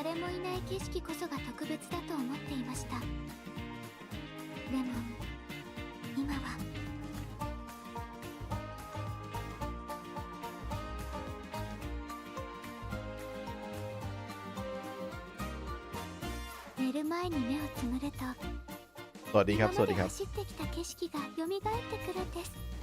誰もいない景色こそが特別だと思っていました。でも今は。寝る前に目をつむると走ってきた景色が蘇ってくるんです。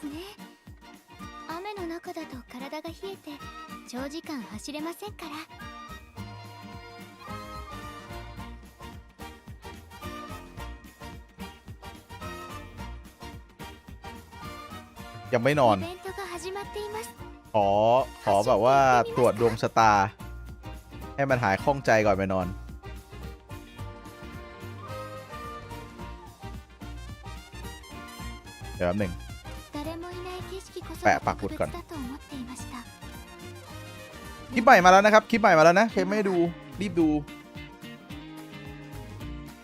ですね雨の中だと体が冷えて長時間走れませんから ยังไม่นอน イベントが始まっています ขอ ขอแบบว่าตรวจดวงชะตา ให้มันหายข้องใจก่อนไปนอน เดี๋ยวแป๊บหนึ่ง ปะปักหมุดก่อนคลิปใหม่มาแล้วนะครับคลิปใหม่มาแล้วนะเครไม่ดูรีบดู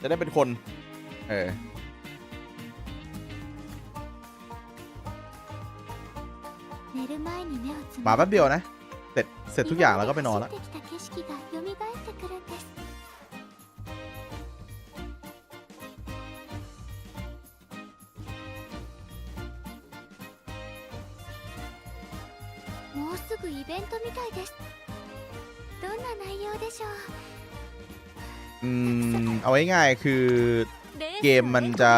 จะได้เป็นคน เออมาแป๊บเดียวนะ เสร็จเสร็จทุกอย่างแล้วก็ไปนอนแล้ว うすぐイベントみたいですどんな内容でしょう อืม เอาง่ายๆคือ レース เกมมันจะ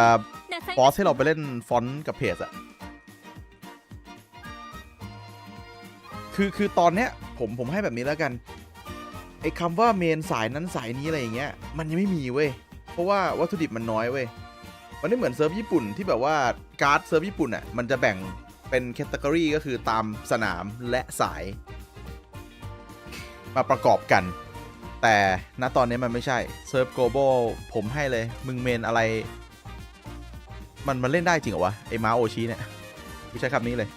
なさい ฟอ ま สให้เราไปเล่นฟอนต์กับเพจอะคือ คือตอนเนี้ย ผม ผมให้แบบนี้แล้วกัน ไอ้คำว่าเมนสายนั้นสายนี้อะไรอย่างเงี้ย มันยังไม่มีเว้ย เพราะว่าวัตถุดิบมันน้อยเว้ย มันไม่เหมือนเซิร์ฟญี่ปุ่นที่แบบว่าการ์ดเซิร์ฟญี่ปุ่นอะมันจะแบ่ง เป็นแคตตากรีก็คือตามสนามและสาย มาประกอบกัน แต่ณตอนนี้มันไม่ใช่เซิร์ฟโกลบอลผมให้เลย มึงเมนอะไร มันมันเล่นได้จริงเหรอวะ ไอ้มาโอชิเนี่ยกูใช้คำนี้เลย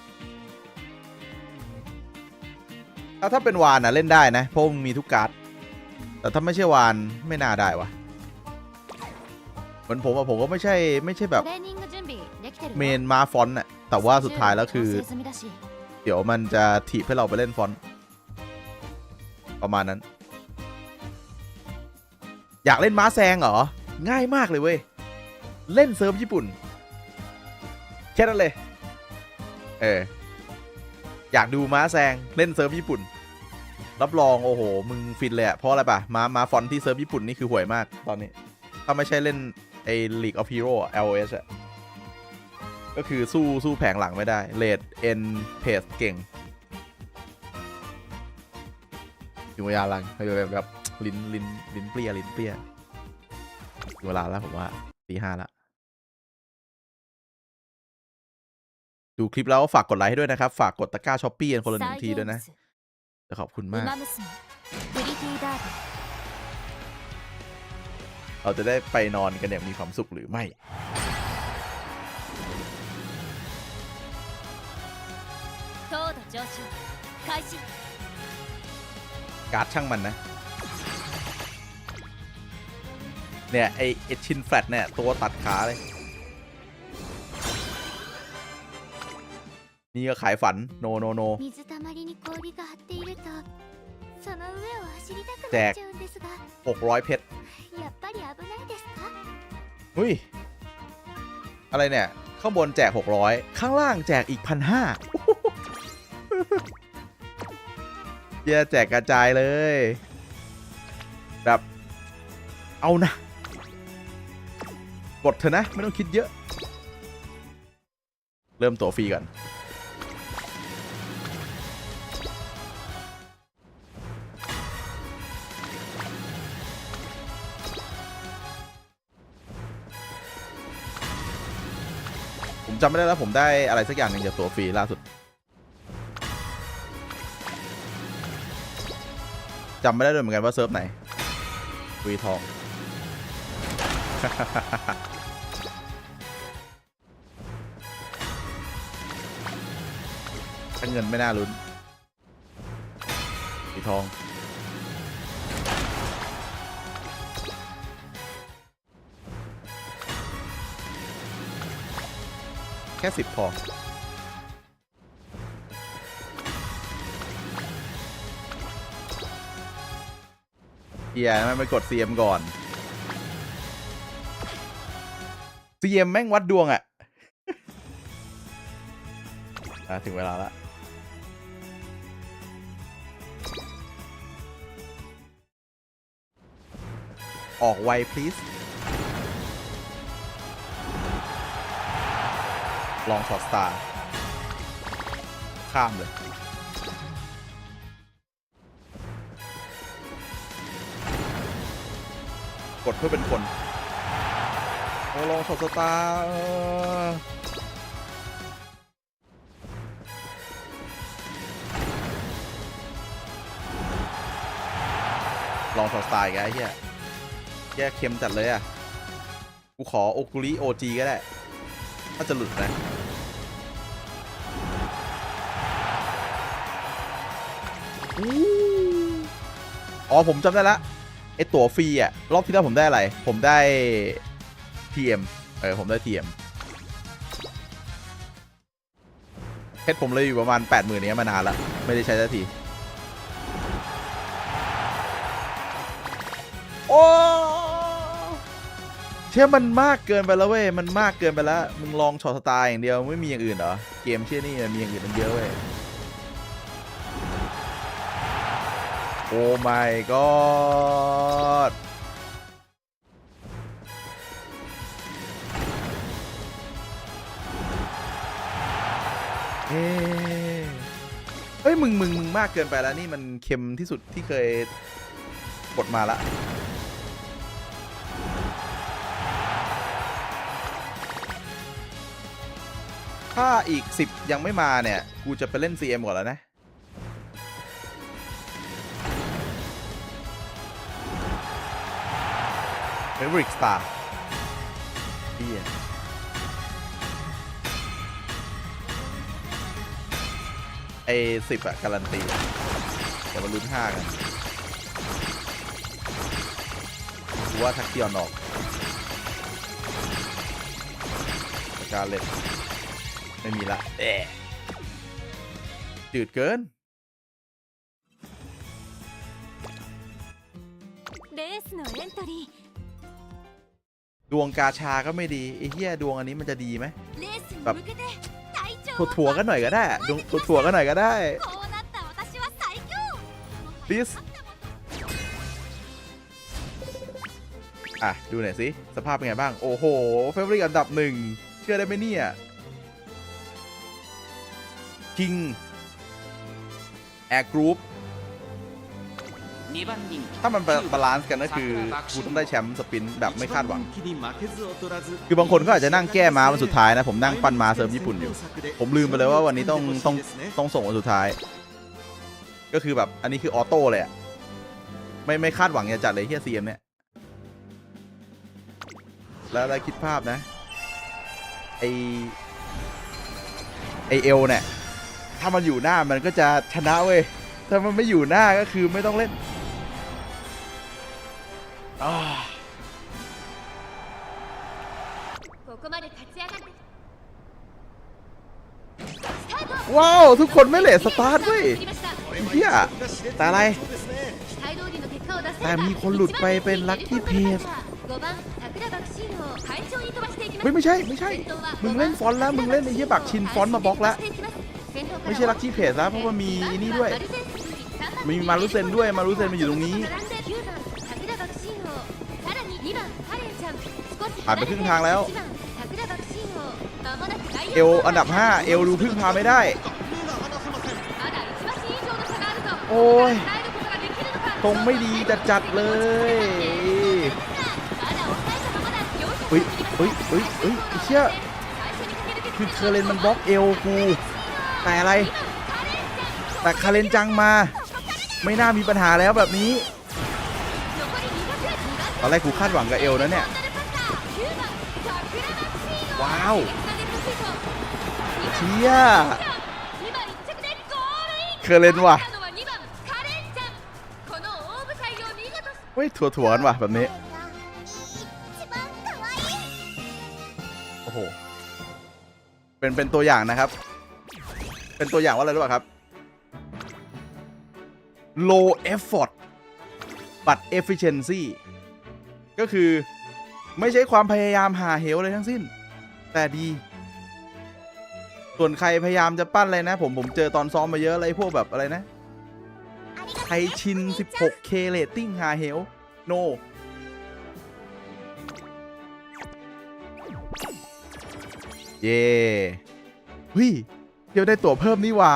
ถ้าถ้าเป็นวานนะเล่นได้นะเพราะมึงมีทุกการ์ดแต่ถ้าไม่ใช่วานไม่น่าได้วะเหมือนผมอะผมก็ไม่ใช่ไม่ใช่แบบเมนมาฟอนต์อะ แต่ว่าสุดท้ายแล้วคือ เดี๋ยวมันจะถีบให้เราไปเล่นฟอนประมาณนั้น อยากเล่นม้าแซงเหรอ ง่ายมากเลยเว้ย เล่นเซิร์ฟญี่ปุ่น แค่นั้นเลย เออ อยากดูม้าแซงเล่นเซิร์ฟญี่ปุ่น รับรองโอ้โห มึงฟินเลยอะเพราะอะไรปะม้าม้าฟอนที่เซิร์ฟญี่ปุ่นนี่คือห่วยมากตอนนี้ ถ้าไม่ใช่เล่นไอ้ League of Hero LOS อะ ก็คือสู้สู้แผงหลังไม่ได้เลดเอ็นเพสเก่งอยู่ยาลังอยู่แบบแบบลิ้นลิ้นลิ้นเปรี้ยลิ้นเปรี้ยเวลาแล้วผมว่าตีห้าละดูคลิปแล้วฝากกดไลค์ให้ด้วยนะครับ ฝากกดตะกร้าช้อปปี้กันคนละหนึ่งทีด้วยนะขอบคุณมาก เราจะได้ไปนอนกันอย่างมีความสุขหรือไม่ 糖度上昇開始 การ์ดช่างมันนะ เนี่ย ไอเอชินแฟลตเนี่ย ตัวตัดขาเลย นี่ก็ขายฝัน โนโนโน 水たまりに氷が張っているとその上を走りたくなっちゃうんですが600 เพชร やっぱり危ないですか เฮ้ย อะไรเนี่ย ข้างบนแจก 600 ข้างล่างแจกอีกพันห้ าเย่แจกกระจายเลย แบบ เอานะ กดเถอะนะ ไม่ต้องคิดเยอะ เริ่มตัวฟรีก่อน ผมจำไม่ได้แล้วผมได้อะไรสักอย่างหนึ่งจากตัวฟรีล่าสุด จำไม่ได้ด้วยเหมือนกันว่าเซิร์ฟไหนวีทองถ้าเงินไม่น่าลุ้นวีทองแค่สิบพอ เฮียมันไปกด CM ก่อน CM แม่งวัดดวงอะ่ะถึงเวลาละออกไว please ลองช็อตสตาร์ ข้ามเลย กดเพื่อเป็นคนโอลองช็อตสตาร์ลองช็อตสตาร์อีกแล้วไอ้เหี้ยแย่เค็มจัดเลยอะ กูขอโอคุริโอจีก็ได้ ถ้าจะหลุดนะอ๋อ ผมจำได้ละ ไอตั๋วฟรีอะรอบที่แล้วผมได้อะไร ผมได้ TM เออผมได้ TM เพชรผมเลยอยู่ประมาณ 8 0,000ื่นนี้ยมานานล้วไม่ได้ใช้สักที โอ้เชื่อมันมากเกินไปแล้วเว้ย มันมากเกินไปแล้ว มึงลองช็อตสไตล์อย่างเดียวไม่มีอย่างอื่นเหรอ เกมเชื่อนี่มีอย่างอื่นมันเยอะเว้ย โอ้ my god เฮ้ย มึงมึงมึงมากเกินไปแล้ว นี่มันเค็มที่สุดที่เคยกดมาละถ้าอีก 10 ยังไม่มาเนี่ย กูจะไปเล่น CM ก่อนแล้วนะ เฟเวอริกสตาร์เฮียไอสิบอะการันตี เดี๋ยวมาลุ้นห้ากันกูว่าทักเกียอนออกสกาเลตไม่มีละแอะจืดเกิน レースのエントリー ดวงกาชาก็ไม่ดีไอ้เหี้ยดวงอันนี้มันจะดีไหม แบบ ถั่วกันหน่อยก็ได้ดวงถั่วกันหน่อยก็ได้ this อะ ดูหน่อยสิ สภาพเป็นไงบ้าง โอ้โห เฟเวอรี่อันดับหนึ่ง เชื่อได้ไหมเนี่ยคิงแอร์กรุ๊ป ถ้ามันบาลานซ์กันก็คือกูต้องได้แชมป์สปรินต์แบบไม่คาดหวัง คืคืออบางคนก็อาจจะนั่งแก้ม้าวันสุดท้ายนะ ผมนั่งปั้นม้าเซิร์ฟญี่ปุ่นอยู่ ผมลืมไปเลยว่าวันนี้ต้องต้องต้องส่งวันสุดท้าย ก็คือแบบอันนี้คือออโต้เลยอะไม่ไม่คาดหวังอย่าจัดเลยเฮียซีเอ็มเนี่ย แล้วแล้วคิดภาพนะ ไอไอเอลเนี่ย ถ้ามันอยู่หน้ามันก็จะชนะเว้ย ถ้ามันไม่อยู่หน้าก็คือไม่ต้องเล่น ว้าว ทุกคนไม่เลทสตาร์ทเว้ยเฮียแต่อะไร แต่มีคนหลุดไปเป็นลัคกี้เพจไม่ไม่ใช่ไม่ใช่ มึงเล่นฟอนแล้ว มึงเล่นไอ้เหี้ยบักชินฟอนมาบล็อกแล้ว ไม่ใช่ลักที่เพจแล้วเพราะว่ามีนี่ด้วย มีมารุเซนด้วยมารุเซนมาอยู่ตรงนี้ ผ่านไปครึ่งทางแล้ว เอลอันดับ 5 เอลดูพึ่งพาไม่ได้ โอ้ยตรงไม่ดีจัดจัดๆเลยเฮ้ยเฮ้ยเฮ้ยเฮ้ยไอ้เชี่ยคือเคอร์เรนมันบล็อกเอลกูแต่อะไร แต่คาเรนจังมา ไม่น่ามีปัญหาแล้วแบบนี้ ตอนแรกกูคาดหวังกับเอลนะเนี่ย ว้าวเชี่ยเคอร์เรนว่ะเฮ้ยถั่วถั่วนว่ะแบบนี้ โอ้โห เป็นเป็นตัวอย่างนะครับ เป็นตัวอย่างว่าอะไรรู้ป่ะครับ low effort but efficiency ก็คือไม่ใช่ความพยายามหาเหวอะไรทั้งสิ้น แต่ดี ส่วนใครพยายามจะปั้นอะไรนะ ผมผมเจอตอนซ้อมมาเยอะอะไรพวกแบบอะไรนะ ไทชิน 16K เรตติ้งหาเหว no เย่เฮ้ยเดี๋ยวได้ตั๋วเพิ่มนี่หว่า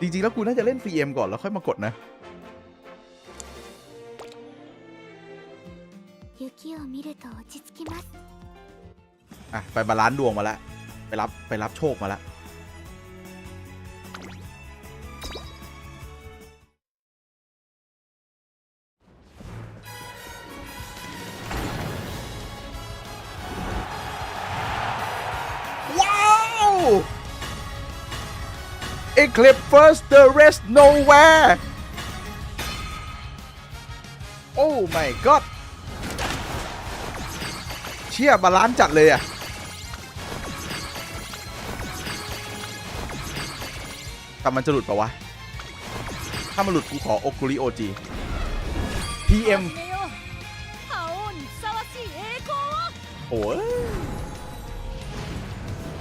จริง ๆ แล้วกูน่าจะเล่น CM ก่อนแล้วค่อยมากดนะ 雪を見ると落ち着きます อะไปบาลานซ์ดวงมาแล้วไปรับไปรับโชคมาแล้วว้าว Eclipse first the rest nowhere Oh my god เชี่ยบาลานซ์จัดเลยอะ แต่มันจะหลุดปะวะ ถ้ามันหลุดกูขอโอคุริโอจีพีเอ็มโอ้ย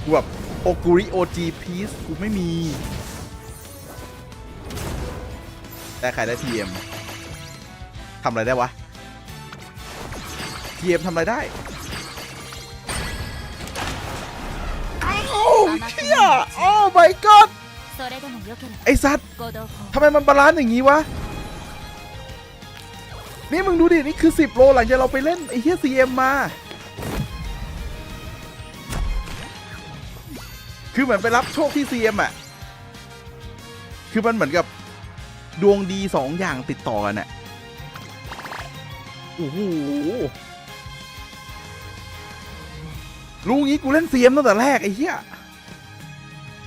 กูแบบโอคุริโอจีพีซกูไม่มี แต่ใครได้พีเอ็มทำอะไรได้วะพีเอ็มทำอะไรได้โอ้เชี่ยโอ้ my god ไอ้สัตว์ทำไมมันบาลานซ์อย่างนี้วะ นี่มึงดูดิ นี่คือ 10 โลหลังจากเราไปเล่น ไอ้เฮียซีเมมา คือเหมือนไปรับโชคที่ซีเอ็มอะ คือมันเหมือนกับดวงดีสองอย่างติดต่อกันอะ โอ้โหรู้งี้กูเล่นซีเอ็มตั้งแต่แรกไอ้เหี้ย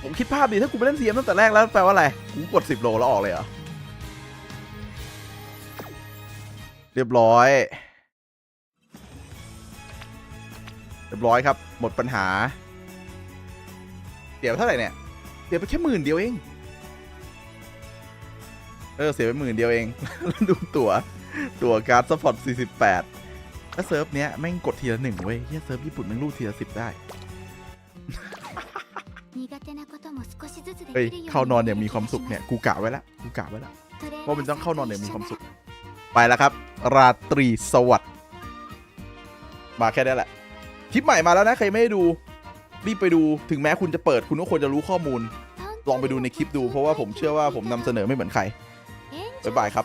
ผมคิดภาพดิถ้ากูไปเล่น CM ตั้งแต่แรกแล้วแปลว่าอะไร กูกด 10 โลแล้วออกเลยเหรอ เรียบร้อย เรียบร้อยครับ หมดปัญหาเสียไปเท่าไหร่เนี่ยเสียไปแค่หมื่นเดียวเอง เออ เสียไปหมื่นเดียวเองแล้วดูตัวตัวการ์ดซัพพอร์ต48ถ้าเซิร์ฟเนี้ยแม่งกดทีละหนึ่งเว้ยเฮียเซิร์ฟญี่ปุ่นแม่งรูดทีละสิบได้ เฮ้เข้านอนอย่างมีความสุขเนี่ยกูกะไว้ละกูกะไว้ละว่าะมันต้องเข้านอนอย่างมีความสุข ไปแล้วครับ ราตรีสวัสดิ์มาแค่นี้แหละคลิปใหม่มาแล้วนะใครไม่ได้ดู รีบไปดูถึงแม้คุณจะเปิดคุณก็ควรจะรู้ข้อมูล ลองไปดูในคลิปดูเพราะว่าผมเชื่อว่าผมนำเสนอไม่เหมือนใครบ๊ายบายครับ